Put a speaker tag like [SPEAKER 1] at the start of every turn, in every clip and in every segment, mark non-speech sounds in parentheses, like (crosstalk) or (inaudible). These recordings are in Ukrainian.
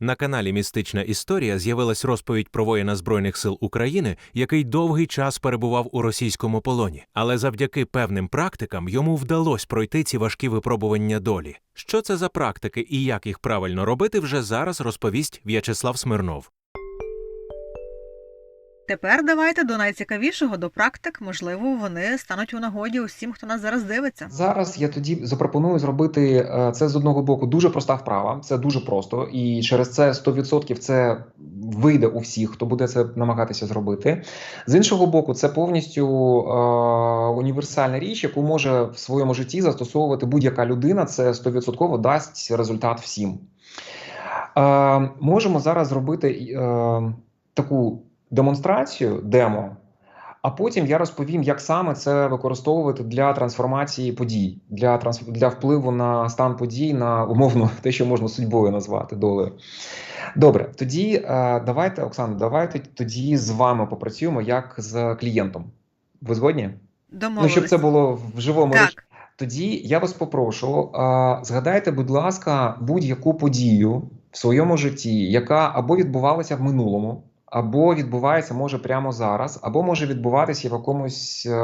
[SPEAKER 1] На каналі Містична історія з'явилась розповідь про воїна Збройних сил України, який довгий час перебував у російському полоні, але завдяки певним практикам йому вдалося пройти ці важкі випробування долі. Що це за практики і як їх правильно робити, вже зараз розповість В'ячеслав Смирнов.
[SPEAKER 2] Тепер давайте до найцікавішого, до практик. Можливо, вони стануть у нагоді усім, хто нас зараз дивиться.
[SPEAKER 3] Зараз я тоді запропоную зробити е, це з одного боку дуже проста вправа. Це дуже просто, і через це 100% це вийде у всіх, хто буде це намагатися зробити. З іншого боку, це повністю е, універсальна річ, яку може в своєму житті застосовувати будь-яка людина. Це 100% дасть результат всім. Е, можемо зараз зробити е, таку демонстрацію, демо. А потім я розповім, як саме це використовувати для трансформації подій, для транс... для впливу на стан подій, на умовно (laughs) те, що можна судьбою назвати долею. Добре, тоді е, давайте, Оксана, давайте тоді з вами попрацюємо як з клієнтом. Ви згодні? Ну, щоб це було в живому
[SPEAKER 2] Так.
[SPEAKER 3] речі. Тоді я вас попрошу, е, згадайте, будь ласка, будь-яку подію в своєму житті, яка або відбувалася в минулому, або відбувається може прямо зараз, або може відбуватися в якомусь е,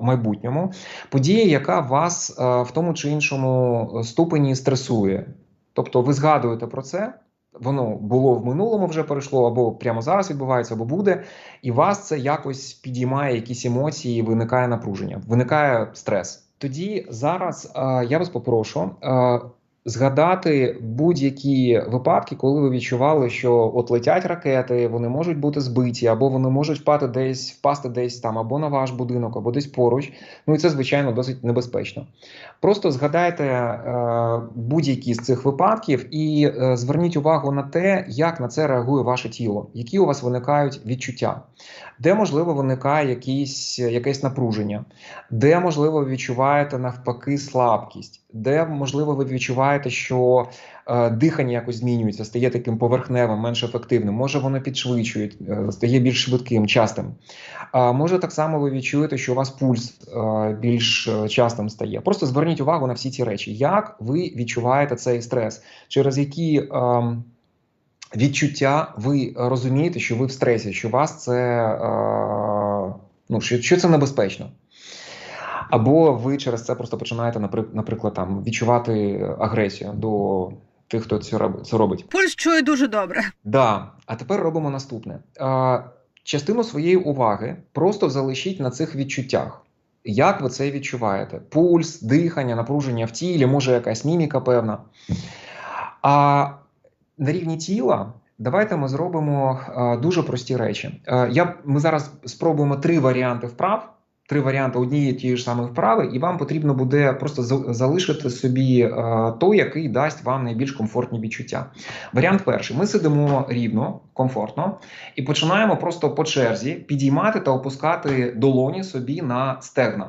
[SPEAKER 3] майбутньому. Подія, яка вас е, в тому чи іншому ступені стресує. Тобто ви згадуєте про це. Воно було в минулому, вже перейшло, або прямо зараз відбувається, або буде, і вас це якось підіймає якісь емоції, виникає напруження, виникає стрес. Тоді зараз е, я вас попрошу е, згадати будь-які випадки, коли ви відчували, що от летять ракети, вони можуть бути збиті, або вони можуть впасти десь, впасти десь там, або на ваш будинок, або десь поруч. Ну і це звичайно досить небезпечно. Просто згадайте е, будь-які з цих випадків і е, зверніть увагу на те, як на це реагує ваше тіло, які у вас виникають відчуття, де можливо виникає якісь, якесь напруження, де можливо відчуваєте навпаки слабкість, де можливо ви відчуваєте, що е, дихання якось змінюється, стає таким поверхневим, менш ефективним. Може воно підшвидшує, е, стає більш швидким, частим. А може так само ви відчуєте, що у вас пульс е, більш е, частим стає. Просто зверніть увагу на всі ці речі, як ви відчуваєте цей стрес, через які. Е, Відчуття, ви розумієте, що ви в стресі, що вас це е, ну що це небезпечно. Або ви через це просто починаєте, напри- наприклад, там відчувати агресію до тих, хто це робить.
[SPEAKER 2] Пульс чує дуже добре.
[SPEAKER 3] Да. А тепер робимо наступне: частину своєї уваги просто залишіть на цих відчуттях. Як ви це відчуваєте? Пульс, дихання, напруження в тілі, може якась міміка певна. А на рівні тіла давайте ми зробимо дуже прості речі. Я, ми зараз спробуємо три варіанти вправ. Три варіанти однієї тієї ж самої вправи, і вам потрібно буде просто залишити собі е, той, який дасть вам найбільш комфортні відчуття. Варіант перший: ми сидимо рівно, комфортно, і починаємо просто по черзі підіймати та опускати долоні собі на стегна.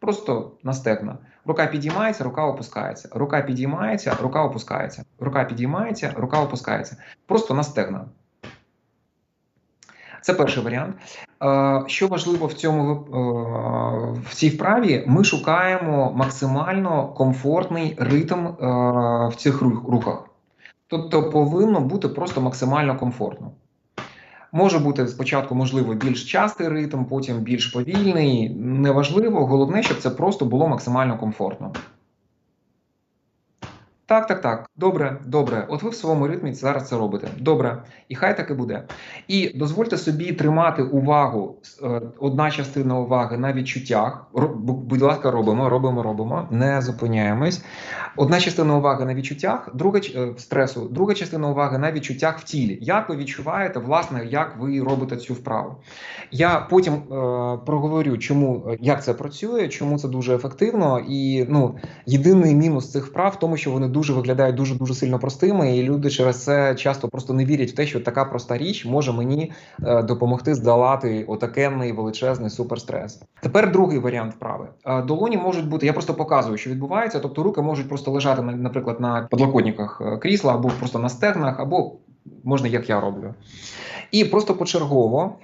[SPEAKER 3] Просто на стегна. Рука підіймається, рука опускається. Рука підіймається, рука опускається. Рука підіймається, рука опускається. Просто на стегна. Це перший варіант. Е, Що важливо в цьому е, в цій вправі, ми шукаємо максимально комфортний ритм е, в цих рух- рухах. Тобто повинно бути просто максимально комфортно. Може бути спочатку, можливо, більш частий ритм, потім більш повільний. Неважливо, головне, щоб це просто було максимально комфортно. Так, так, так. Добре, добре. От ви в своєму ритмі зараз це робите. Добре. І хай так і буде. І дозвольте собі тримати увагу, е, одна частина уваги на відчуттях. Будь ласка, робимо, робимо, робимо, не зупиняємось. Одна частина уваги на відчуттях, друга е, стресу, друга частина уваги на відчуттях в тілі. Як ви відчуваєте, власне, як ви робите цю вправу? Я потім е, проговорю, чому е, як це працює, чому це дуже ефективно. І ну, єдиний мінус цих вправ в тому, що вони дуже виглядають дуже дуже сильно простими, і люди через це часто просто не вірять в те, що така проста річ може мені е, допомогти здолати отакенний величезний суперстрес. Тепер другий варіант вправи. Е, долоні можуть бути. Я просто показую, що відбувається. Тобто руки можуть просто лежати на- наприклад, на подлокотниках е, крісла або просто на стегнах, або можна як я роблю. І просто почергово,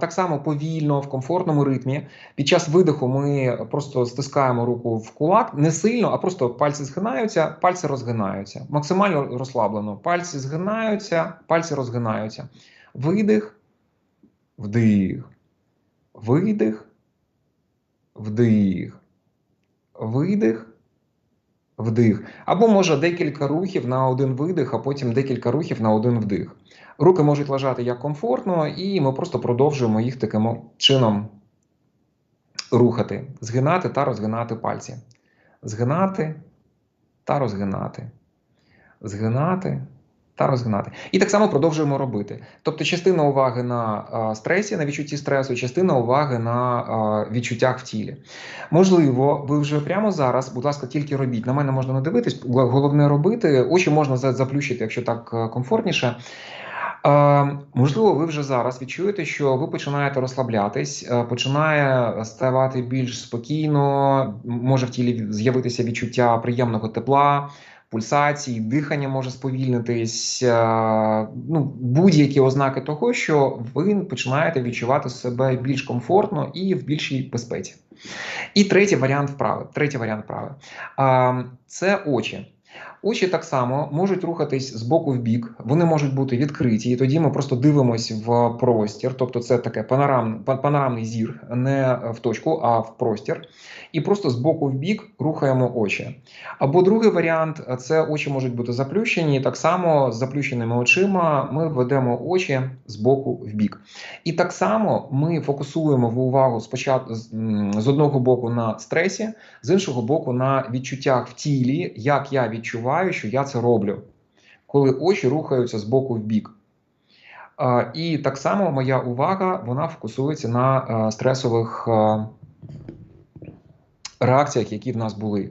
[SPEAKER 3] так само повільно, в комфортному ритмі. Під час видиху ми просто стискаємо руку в кулак, не сильно, а просто пальці згинаються, пальці розгинаються. Максимально розслаблено. Пальці згинаються, пальці розгинаються. Видих, вдих, видих, вдих, видих. Вдих. Або може декілька рухів на один видих, а потім декілька рухів на один вдих. Руки можуть лежати як комфортно, і ми просто продовжуємо їх таким чином рухати, згинати та розгинати пальці. Згинати та розгинати. Згинати та розгинати. І так само продовжуємо робити. Тобто, частина уваги на а, стресі, на відчутті стресу, частина уваги на а, відчуттях в тілі. Можливо, ви вже прямо зараз, будь ласка, тільки робіть. На мене можна не дивитись, головне робити. Очі можна за- заплющити, якщо так е, комфортніше. Можливо, ви вже зараз відчуєте, що ви починаєте розслаблятись, е, починає ставати більш спокійно, може в тілі з'явитися відчуття приємного тепла, пульсації, дихання може сповільнитись, е, ну, будь-які ознаки того, що ви починаєте відчувати себе більш комфортно і в більшій безпеці. І третій варіант вправи. Третій варіант вправи. Е, Це очі. Очі так само можуть рухатись з боку в бік, вони можуть бути відкриті, і тоді ми просто дивимось в простір, тобто це таке панорам, панорамний зір, не в точку, а в простір. І просто з боку в бік рухаємо очі. Або другий варіант це очі можуть бути заплющені. і Так само з заплющеними очима ми ведемо очі з боку в бік. І так само ми фокусуємо увагу спочатку з одного боку на стресі, з іншого боку на відчуттях в тілі, як я відчуваю, що я це роблю, коли очі рухаються з боку в бік. І так само моя увага вона фокусується на е, стресових е, реакціях, які в нас були.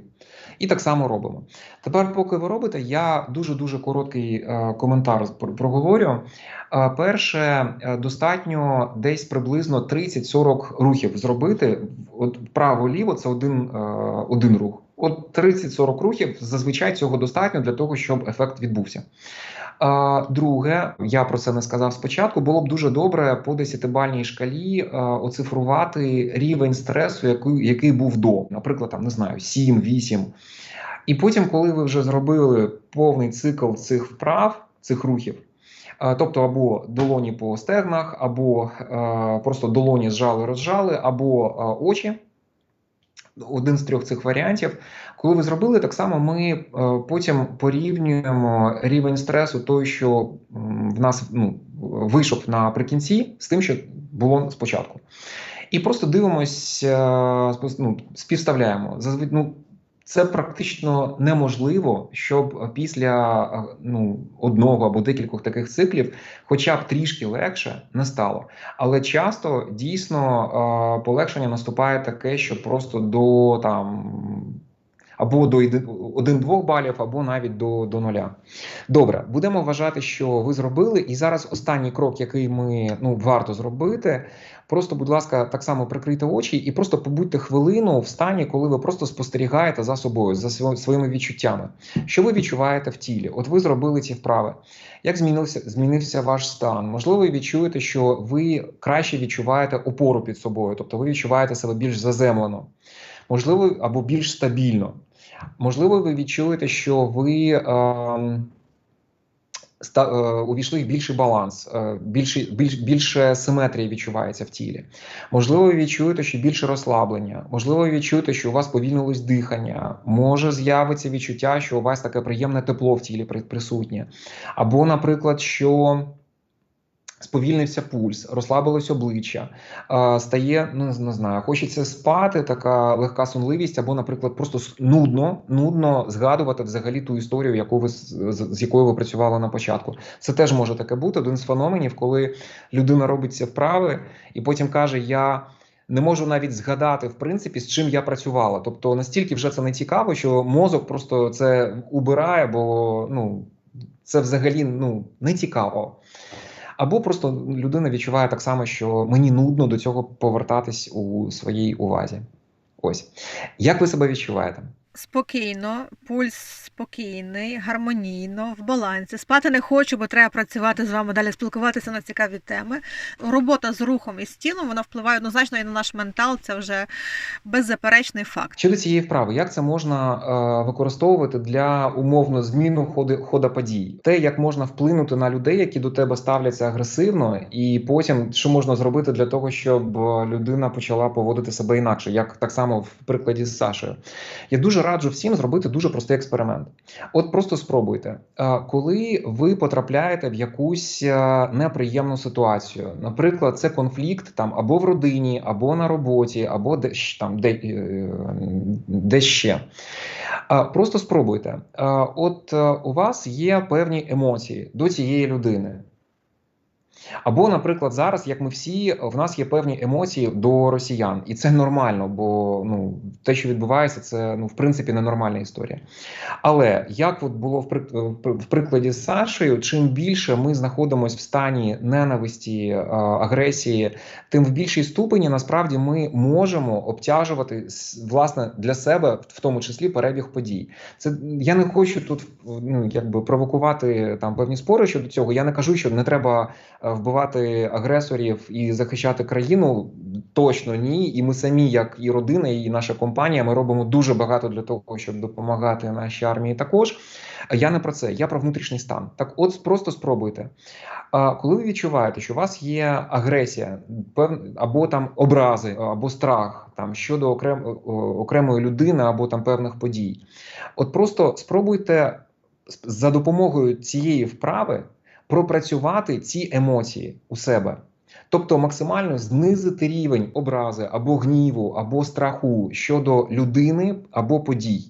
[SPEAKER 3] І так само робимо. Тепер, поки ви робите, я дуже дуже короткий е, коментар про- проговорю. Перше, достатньо десь приблизно 30-40 рухів зробити. От право-ліво це один, один рух. От 30-40 рухів зазвичай цього достатньо для того, щоб ефект відбувся. Друге, я про це не сказав спочатку. Було б дуже добре по десятибальній шкалі оцифрувати рівень стресу, який, який був до, наприклад, там не знаю, 7, 8. І потім, коли ви вже зробили повний цикл цих вправ, цих рухів, тобто або долоні по стегнах, або просто долоні зжали, розжали, або очі. Один з трьох цих варіантів. Коли ви зробили, так само ми е, потім порівнюємо рівень стресу, той, що в нас ну, вийшов наприкінці, з тим, що було спочатку. І просто дивимось, е, ну, співставляємо. Ну, це практично неможливо, щоб після е, ну, одного або декількох таких циклів, хоча б трішки легше, не стало. Але часто дійсно е, полегшення наступає таке, що просто до там. Або до 1-2 балів, або навіть до, до нуля. Добре, будемо вважати, що ви зробили. І зараз останній крок, який ми ну, варто зробити. Просто, будь ласка, так само прикрийте очі і просто побудьте хвилину в стані, коли ви просто спостерігаєте за собою, за своїми відчуттями. Що ви відчуваєте в тілі? От ви зробили ці вправи. Як змінився, змінився ваш стан? Можливо, ви відчуєте, що ви краще відчуваєте опору під собою, тобто ви відчуваєте себе більш заземлено, можливо, або більш стабільно. Можливо, ви відчуєте, що ви ем, ста, е, увійшли в більший баланс, е, більше, більш, більше симетрії відчувається в тілі. Можливо, ви відчуєте, що більше розслаблення. Можливо, ви відчуєте, що у вас повільнилось дихання. Може з'явиться відчуття, що у вас таке приємне тепло в тілі при- присутнє. Або, наприклад, що сповільнився пульс, розслабилось обличчя, стає, ну не знаю, хочеться спати, така легка сонливість, або, наприклад, просто нудно, нудно згадувати взагалі ту історію, яку ви з, якою ви працювали на початку. Це теж може таке бути. Один з феноменів, коли людина робить ці вправи і потім каже: Я. Не можу навіть згадати, в принципі, з чим я працювала. Тобто настільки вже це не цікаво, що мозок просто це убирає, бо ну, це взагалі ну, не цікаво. Або просто людина відчуває так само, що мені нудно до цього повертатись у своїй увазі. Ось. Як ви себе відчуваєте?
[SPEAKER 2] Спокійно, пульс спокійний, гармонійно, в балансі. Спати не хочу, бо треба працювати з вами, далі спілкуватися на цікаві теми. Робота з рухом і з тілом вона впливає однозначно і на наш ментал. Це вже беззаперечний факт.
[SPEAKER 3] Щодо цієї вправи, як це можна е, використовувати для умовно зміну ходи, хода подій? Те, як можна вплинути на людей, які до тебе ставляться агресивно, і потім що можна зробити для того, щоб е, людина почала поводити себе інакше, як так само в прикладі з Сашею. Я дуже раджу всім зробити дуже простий експеримент. От просто спробуйте, коли ви потрапляєте в якусь е, неприємну ситуацію, наприклад, це конфлікт там або в родині, або на роботі, або де там де, е, де ще. Просто спробуйте. От е, у вас є певні емоції до цієї людини. Або, наприклад, зараз, як ми всі, в нас є певні емоції до росіян, і це нормально, бо ну те, що відбувається, це ну в принципі ненормальна історія. Але як от було в в прикладі з Сашею, чим більше ми знаходимося в стані ненависті, е, агресії, тим в більшій ступені насправді ми можемо обтяжувати власне для себе, в тому числі перебіг подій. Це я не хочу тут ну якби провокувати там певні спори щодо цього. Я не кажу, що не треба е, вбивати агресорів і захищати країну. Точно ні. І ми самі, як і родина, і наша компанія, ми робимо дуже багато для того, щоб допомагати нашій армії. Також я не про це, я про внутрішній стан. Так, от просто спробуйте. Коли ви відчуваєте, що у вас є агресія, або там образи, або страх там щодо окрем... окремої людини, або там певних подій, от просто спробуйте за допомогою цієї вправи пропрацювати ці емоції у себе. Тобто максимально знизити рівень образи або гніву, або страху щодо людини або подій.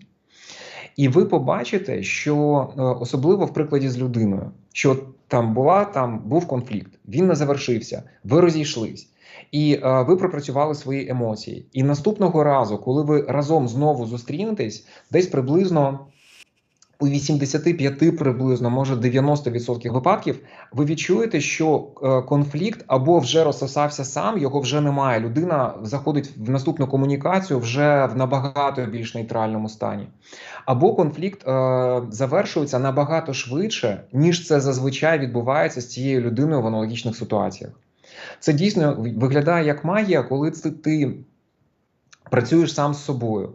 [SPEAKER 3] І ви побачите, що е, особливо в прикладі з людиною, що там була, там був конфлікт, він не завершився, ви розійшлись. І е, ви пропрацювали свої емоції. І наступного разу, коли ви разом знову зустрінетесь, десь приблизно у 85 приблизно, може 90% випадків, ви відчуєте, що е, конфлікт або вже розсосався сам, його вже немає. Людина заходить в наступну комунікацію вже в набагато більш нейтральному стані. Або конфлікт е, завершується набагато швидше, ніж це зазвичай відбувається з цією людиною в аналогічних ситуаціях. Це дійсно виглядає як магія, коли ти працюєш сам з собою.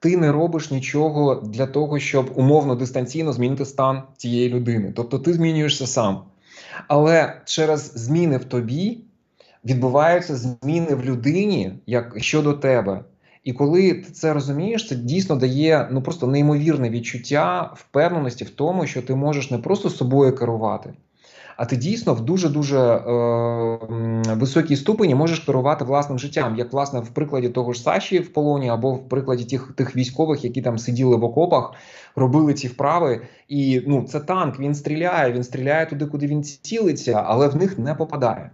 [SPEAKER 3] Ти не робиш нічого для того, щоб умовно дистанційно змінити стан цієї людини. Тобто ти змінюєшся сам. Але через зміни в тобі відбуваються зміни в людині як щодо тебе. І коли ти це розумієш, це дійсно дає ну просто неймовірне відчуття впевненості в тому, що ти можеш не просто собою керувати, а ти дійсно в дуже дуже е, високій ступені можеш керувати власним життям, як власне в прикладі того ж Саші в полоні, або в прикладі тих тих військових, які там сиділи в окопах, робили ці вправи. І ну це танк. Він стріляє, він стріляє туди, куди він цілиться, але в них не попадає.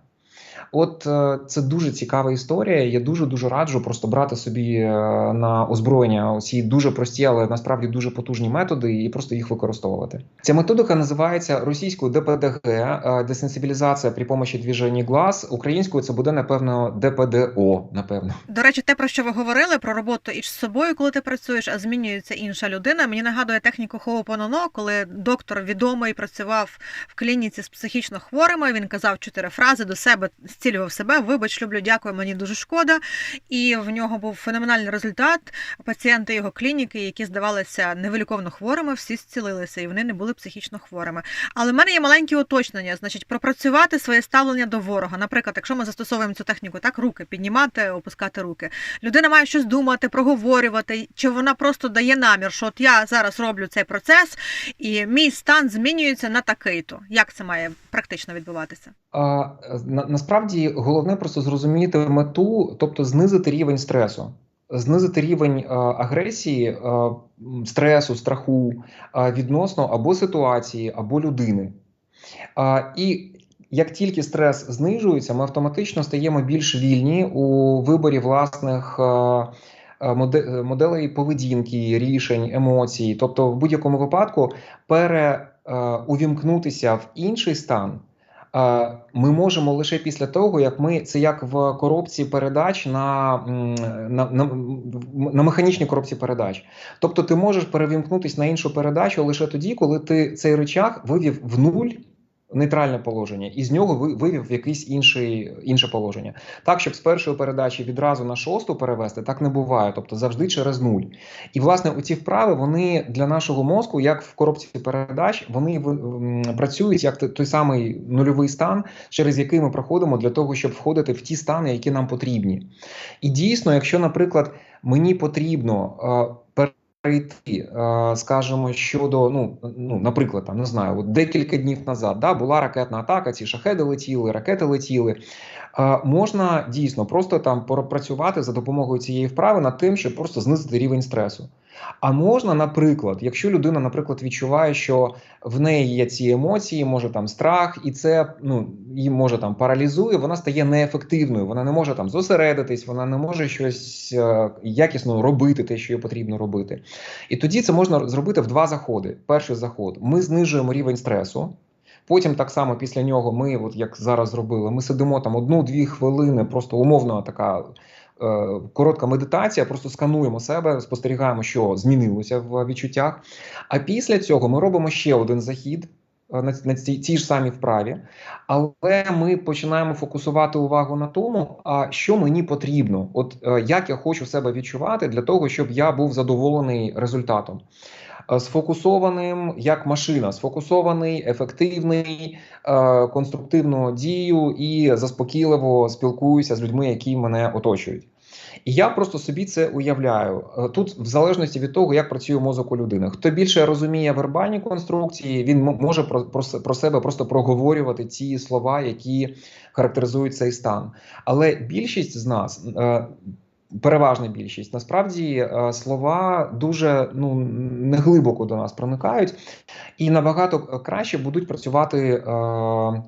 [SPEAKER 3] От е, це дуже цікава історія. Я дуже дуже раджу просто брати собі е, на озброєння ці дуже прості, але насправді дуже потужні методи, і просто їх використовувати. Ця методика називається російською ДПДГ е, десенсибілізація при помощі движення глаз. Українською це буде напевно ДПДО. Напевно,
[SPEAKER 2] До речі, те, про що ви говорили, про роботу із собою, коли ти працюєш, а змінюється інша людина. Мені нагадує техніку Хоупононо, коли доктор відомий працював в клініці з психічно хворими. Він казав чотири фрази до себе, зцілював себе. Вибач, люблю, дякую, мені дуже шкода. І в нього був феноменальний результат. Пацієнти його клініки, які здавалися невиліковно хворими, всі зцілилися, і вони не були психічно хворими. Але в мене є маленькі уточнення, значить, пропрацювати своє ставлення до ворога. Наприклад, якщо ми застосовуємо цю техніку, так руки піднімати, опускати руки. Людина має щось думати, проговорювати, чи вона просто дає намір, що от я зараз роблю цей процес, і мій стан змінюється на такий-то. Як це має практично відбуватися?
[SPEAKER 3] А, на, насправді головне просто зрозуміти мету, тобто знизити рівень стресу, знизити рівень а, агресії, м, стресу, страху а, відносно або ситуації, або людини. А, і як тільки стрес знижується, ми автоматично стаємо більш вільні у виборі власних. а, а, моде- Моделей поведінки, рішень, емоцій, тобто в будь-якому випадку переувімкнутися в інший стан Е, Ми можемо лише після того, як ми це як в коробці передач на, на, на, на механічній коробці передач. Тобто ти можеш перевімкнутися на іншу передачу лише тоді, коли ти цей рычаг вивів в нуль нейтральне положення, і з нього вивів якесь інший, інше положення. Так, щоб з першої передачі відразу на шосту перевести, так не буває. Тобто завжди через нуль. І власне оці вправи вони для нашого мозку, як в коробці передач, вони працюють як той самий нульовий стан, через який ми проходимо для того, щоб входити в ті стани, які нам потрібні. І дійсно, якщо, наприклад, мені потрібно. Перейти, е, скажімо, щодо, ну, ну, наприклад, там не знаю, от декілька днів назад да, була ракетна атака, ці шахеди летіли, ракети летіли. Е, Можна дійсно просто там пропрацювати за допомогою цієї вправи над тим, щоб просто знизити рівень стресу. А можна, наприклад, якщо людина, наприклад, відчуває, що в неї є ці емоції, може там страх, і це ну її може там паралізує, вона стає неефективною. Вона не може там зосередитись, вона не може щось е, якісно робити, те, що їй потрібно робити. І тоді це можна зробити в два заходи. Перший заход: ми знижуємо рівень стресу. Потім так само після нього ми, от як зараз зробили, ми сидимо там одну-дві хвилини, просто умовно така коротка медитація, просто скануємо себе, спостерігаємо, що змінилося в відчуттях. А після цього ми робимо ще один захід. Е, На, на цій, ж самій вправі, але ми починаємо фокусувати увагу на тому, а що мені потрібно, от е, як я хочу себе відчувати для того, щоб я був задоволений результатом. Е, Сфокусованим як машина, сфокусований, ефективний, конструктивно дію і заспокійливо спілкуюся з людьми, які мене оточують. І я просто собі це уявляю. Е, Тут, в залежності від того, як працює мозок у людини. Хто більше розуміє вербальні конструкції, він може про, про, про себе просто проговорювати ці слова, які характеризують цей стан. Але більшість з нас. Переважна більшість насправді е, слова дуже ну неглибоко до нас проникають, і набагато краще будуть працювати е,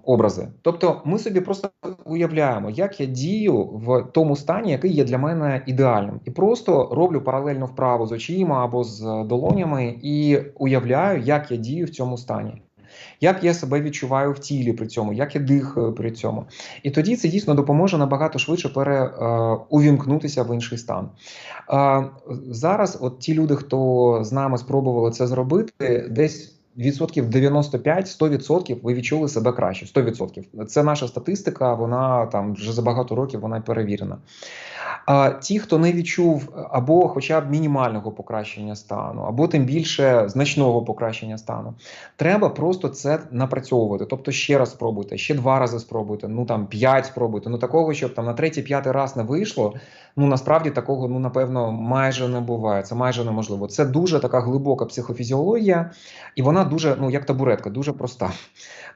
[SPEAKER 3] образи. Тобто, ми собі просто уявляємо, як я дію в тому стані, який є для мене ідеальним, і просто роблю паралельно вправу з очима або з долонями, і уявляю, як я дію в цьому стані. Як я себе відчуваю в тілі при цьому, як я дихаю при цьому, і тоді це дійсно допоможе набагато швидше пере, е, в інший стан. Е, зараз, от ті люди, хто з нами спробували це зробити, десь відсотків 95-100% ви відчули себе краще. 100%. Це наша статистика, вона там вже за багато років вона перевірена. А ті, хто не відчув або хоча б мінімального покращення стану, або тим більше значного покращення стану, треба просто це напрацьовувати. Тобто ще раз спробуйте, ще два рази спробуйте, ну там п'ять спробуйте. Ну такого, щоб там на третій, п'ятий раз не вийшло. Ну насправді такого ну напевно майже не буває. Це майже неможливо. Це дуже така глибока психофізіологія, і вона дуже, ну як табуретка, дуже проста.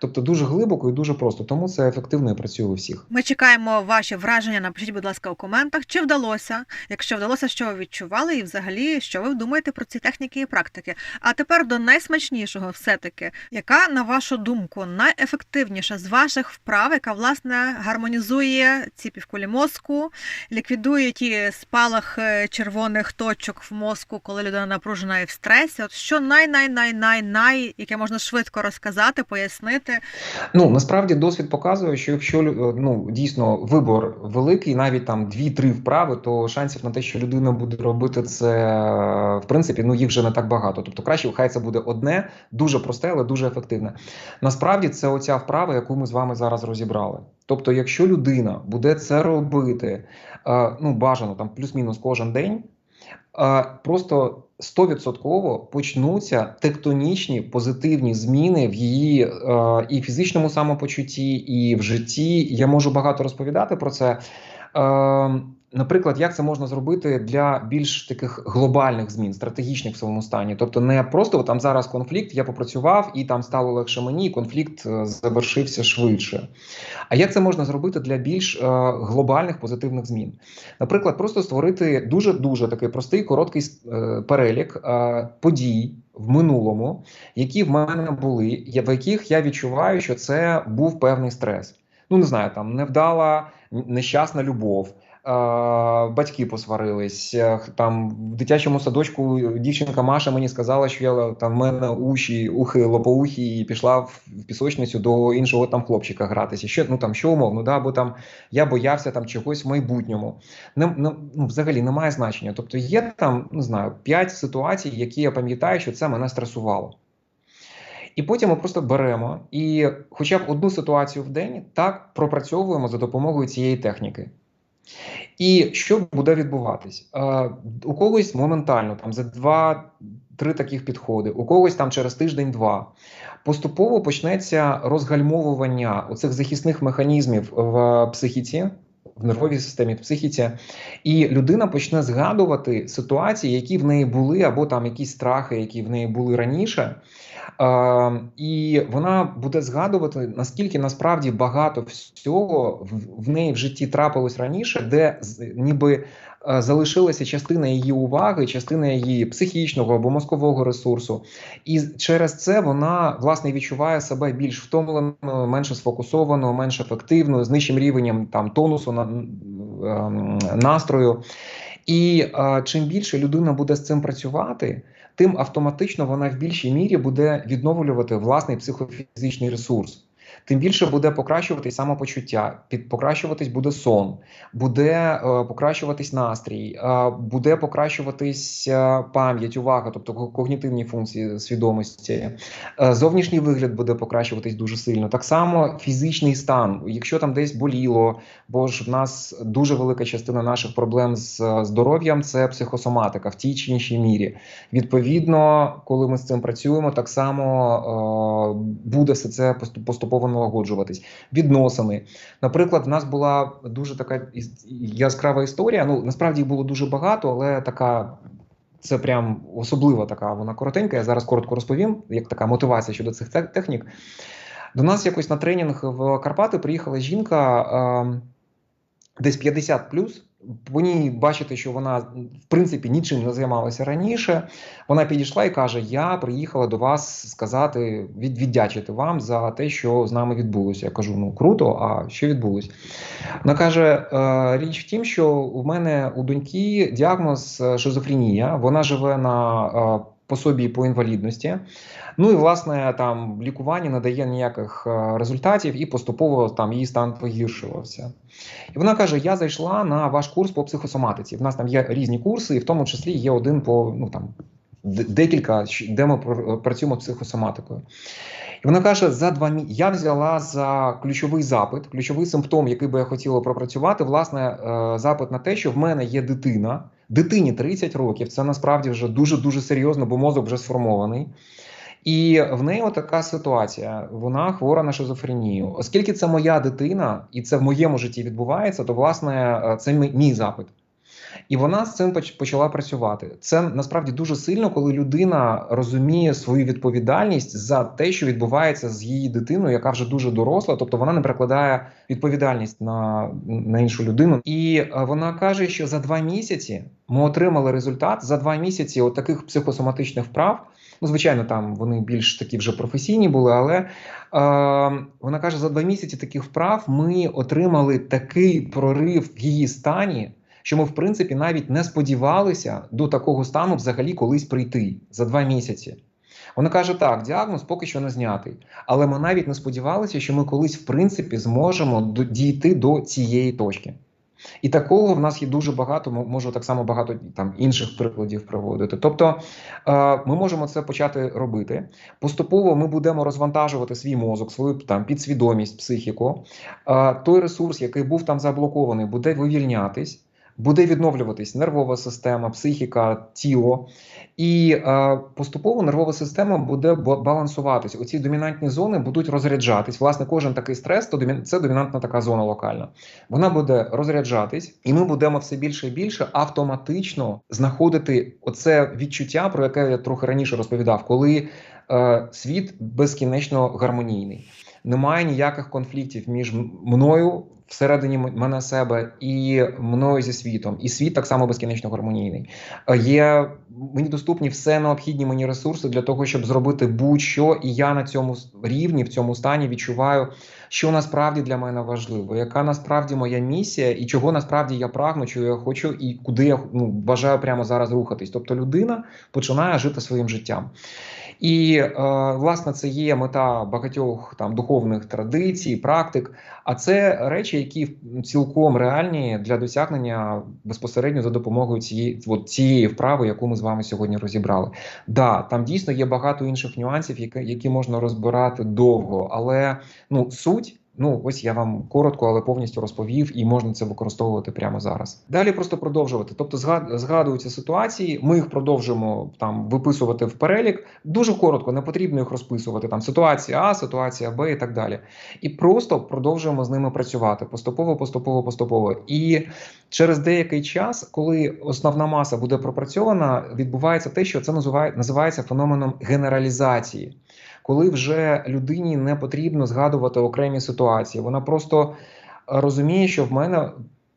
[SPEAKER 3] Тобто дуже глибоко і дуже просто. Тому це ефективно і працює у всіх.
[SPEAKER 2] Ми чекаємо ваші враження. Напишіть, будь ласка, у коментах, чи вдалося. Якщо вдалося, що ви відчували, і взагалі, що ви думаєте про ці техніки і практики. А тепер до найсмачнішого, все-таки, яка, на вашу думку, найефективніша з ваших вправ, яка власне гармонізує ці півкулі мозку, ліквідує ті спалах е, червоних точок в мозку, коли людина напружена і в стресі. От що най-най-най-най-най, яке можна швидко розказати, пояснити.
[SPEAKER 3] Ну насправді досвід показує, що якщо ну дійсно вибор великий, навіть там дві-три вправи, то шансів на те, що людина буде робити це в принципі, ну їх вже не так багато. Тобто краще, хай це буде одне, дуже просте, але дуже ефективне. Насправді це оця вправа, яку ми з вами зараз розібрали. Тобто, якщо людина буде це робити, е, ну бажано там плюс-мінус кожен день. е, Просто 100% почнуться тектонічні позитивні зміни в її е, і фізичному самопочутті, і в житті. Я можу багато розповідати про це. Е, Наприклад, як це можна зробити для більш таких глобальних змін, стратегічних в своєму стані, тобто не просто там зараз конфлікт, я попрацював і там стало легше мені, і конфлікт е, завершився швидше. А як це можна зробити для більш е, глобальних позитивних змін? Наприклад, просто створити дуже дуже такий простий короткий е, перелік подій в минулому, які в мене були, в яких я відчуваю, що це був певний стрес. Ну не знаю, там невдала нещасна любов. Батьки посварились. е, Там в дитячому садочку дівчинка Маша мені сказала, що я там в мене уші, ухи лопоухі, і пішла в пісочницю до іншого там хлопчика гратися. Що ну там що умовно, да, бо там я боявся там чогось в майбутньому. Не, не, ну, взагалі немає значення. Тобто є там, не знаю, п'ять ситуацій, які я пам'ятаю, що це мене стресувало. І потім ми просто беремо і хоча б одну ситуацію в день так пропрацьовуємо за допомогою цієї техніки. І що буде відбуватись? Е, у когось моментально, там за два-три таких підходи, у когось там через тиждень-два. Поступово почнеться розгальмовування оцих захисних механізмів в психіці, в нервовій системі, в психіці, і людина почне згадувати ситуації, які в неї були, або там якісь страхи, які в неї були раніше. І вона буде згадувати, наскільки насправді багато всього в, неї в житті трапилось раніше, де ніби е, залишилася частина її уваги, частина її психічного або мозкового ресурсу. І через це вона власне відчуває себе більш втомленою, менше сфокусованою, менш ефективною, з нижчим рівнем там тонусу ем, настрою. І е, чим більше людина буде з цим працювати, тим автоматично вона в більшій мірі буде відновлювати власний психофізичний ресурс. Тим більше буде покращуватись самопочуття, під покращуватись буде сон, буде е, покращуватись настрій, е, буде покращуватись е, пам'ять, увага, тобто когнітивні функції свідомості. Е, зовнішній вигляд буде покращуватись дуже сильно. Так само фізичний стан. Якщо там десь боліло, бо ж в нас дуже велика частина наших проблем з е, здоров'ям це психосоматика в тій чи іншій мірі. Відповідно, коли ми з цим працюємо, так само е, буде все це поступ- поступово налагоджуватись. Відносини. Наприклад, в нас була дуже така яскрава історія. Ну насправді їх було дуже багато, але така. Це прям особлива така, вона коротенька. Я зараз коротко розповім, як така мотивація щодо цих технік. До нас якось на тренінг в Карпати приїхала жінка е, десь 50 плюс. Ній бачите, що вона в принципі нічим не займалася раніше. Вона підійшла і каже: Я приїхала до вас сказати, від, віддячити вам за те, що з нами відбулося. Я кажу: ну круто, а що відбулось? Вона каже: «Е, річ в тім, що у мене у доньки діагноз е, шизофренія. Вона живе на е, по інвалідності. Ну і власне там лікування не дає ніяких е, результатів, і поступово там її стан погіршувався. І вона каже: Я зайшла на ваш курс по психосоматиці. В нас там є різні курси, і в тому числі є один по ну там декілька, де ми працюємо психосоматикою. І вона каже: за два мі... я взяла за ключовий запит, ключовий симптом, який би я хотіла пропрацювати, власне, е, запит на те, що в мене є дитина. Дитині 30 років. Це насправді вже дуже дуже серйозно, бо мозок вже сформований. І в неї така ситуація. Вона хвора на шизофренію. Оскільки це моя дитина, і це в моєму житті відбувається, то власне е, це мій- мій запит. І вона з цим поч- почала працювати. Це насправді дуже сильно, коли людина розуміє свою відповідальність за те, що відбувається з її дитиною, яка вже дуже доросла, тобто вона не перекладає відповідальність на, на іншу людину. І е, вона каже, що за два місяці ми отримали результат за два місяці от таких психосоматичних вправ. Ну, звичайно, там вони більш такі вже професійні були, але е, вона каже, за два місяці таких вправ ми отримали такий прорив в її стані, що ми, в принципі, навіть не сподівалися до такого стану взагалі колись прийти за два місяці. Вона каже: так, діагноз поки що не знятий, але ми навіть не сподівалися, що ми колись, в принципі, зможемо дійти до цієї точки. І такого в нас є дуже багато, можу так само багато там інших прикладів приводити. Тобто е, ми можемо це почати робити. Поступово ми будемо розвантажувати свій мозок, свою там підсвідомість, психіку. Е, той ресурс, який був там заблокований, буде вивільнятись. Буде відновлюватись нервова система, психіка, тіло, і е, поступово нервова система буде ба- балансуватись. Оці домінантні зони будуть розряджатись. Власне, кожен такий стрес то домі- це домінантна така зона локальна. Вона буде розряджатись, і ми будемо все більше і більше автоматично знаходити оце відчуття, про яке я трохи раніше розповідав, коли е, світ безкінечно гармонійний. Немає ніяких конфліктів між мною всередині мене себе і мною зі світом. І світ так само безкінечно гармонійний. Е, Є мені доступні все необхідні мені ресурси для того, щоб зробити будь-що, і я на цьому рівні, в цьому стані відчуваю, що насправді для мене важливо, яка насправді моя місія, і чого насправді я прагну, чого я хочу, і куди я ну, бажаю прямо зараз рухатись. Тобто людина починає жити своїм життям. І е, власне це є мета багатьох там духовних традицій, практик. А це речі, які цілком реальні для досягнення безпосередньо за допомогою цієї от цієї вправи, яку ми з вами сьогодні розібрали. Да, там дійсно є багато інших нюансів, які, які можна розбирати довго, але ну суть. Ну, ось я вам коротко, але повністю розповів, і можна це використовувати прямо зараз. Далі просто продовжувати. Тобто, згад- згадуються ситуації, ми їх продовжуємо там виписувати в перелік. Дуже коротко, не потрібно їх розписувати. Там ситуація А, ситуація Б і так далі. І просто продовжуємо з ними працювати поступово, поступово, поступово. І через деякий час, коли основна маса буде пропрацьована, відбувається те, що це називає, називається феноменом генералізації. Коли вже людині не потрібно згадувати окремі ситуації, вона просто розуміє, що в мене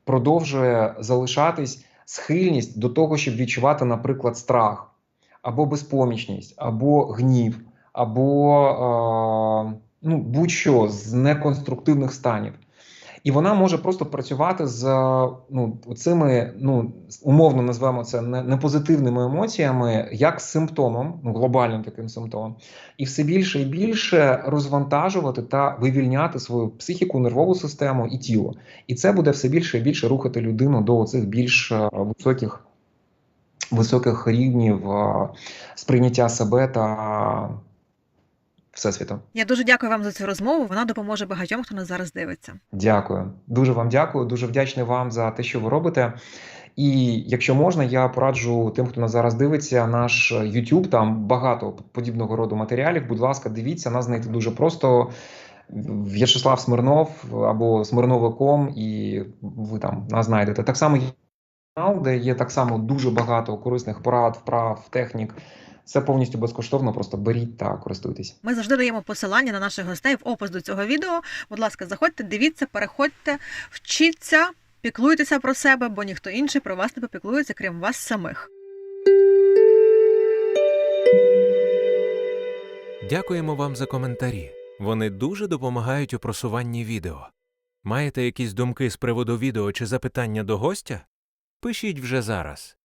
[SPEAKER 3] продовжує залишатись схильність до того, щоб відчувати, наприклад, страх або безпомічність, або гнів, або е, ну, будь-що з неконструктивних станів. І вона може просто працювати з ну, цими, ну, умовно назвемо це непозитивними емоціями, як симптомом, ну, глобальним таким симптомом, і все більше і більше розвантажувати та вивільняти свою психіку, нервову систему і тіло. І це буде все більше і більше рухати людину до цих більш е, високих, високих рівнів е, сприйняття себе та всесвіту.
[SPEAKER 2] Я дуже дякую вам за цю розмову. Вона допоможе багатьом, хто нас зараз дивиться.
[SPEAKER 3] Дякую. Дуже вам дякую. Дуже вдячний вам за те, що ви робите. І якщо можна, я пораджу тим, хто нас зараз дивиться, наш YouTube, там багато подібного роду матеріалів. Будь ласка, дивіться, нас знайти дуже просто. В'ячеслав Смирнов або Смирновиком, і ви там нас знайдете. Так само є канал, де є так само дуже багато корисних порад, вправ, технік. Це повністю безкоштовно. Просто беріть та користуйтесь.
[SPEAKER 2] Ми завжди даємо посилання на наших гостей в опис до цього відео. Будь ласка, заходьте, дивіться, переходьте, вчіться, піклуйтеся про себе, бо ніхто інший про вас не попіклується, крім вас самих.
[SPEAKER 1] Дякуємо вам за коментарі. Вони дуже допомагають у просуванні відео. Маєте якісь думки з приводу відео чи запитання до гостя? Пишіть вже зараз.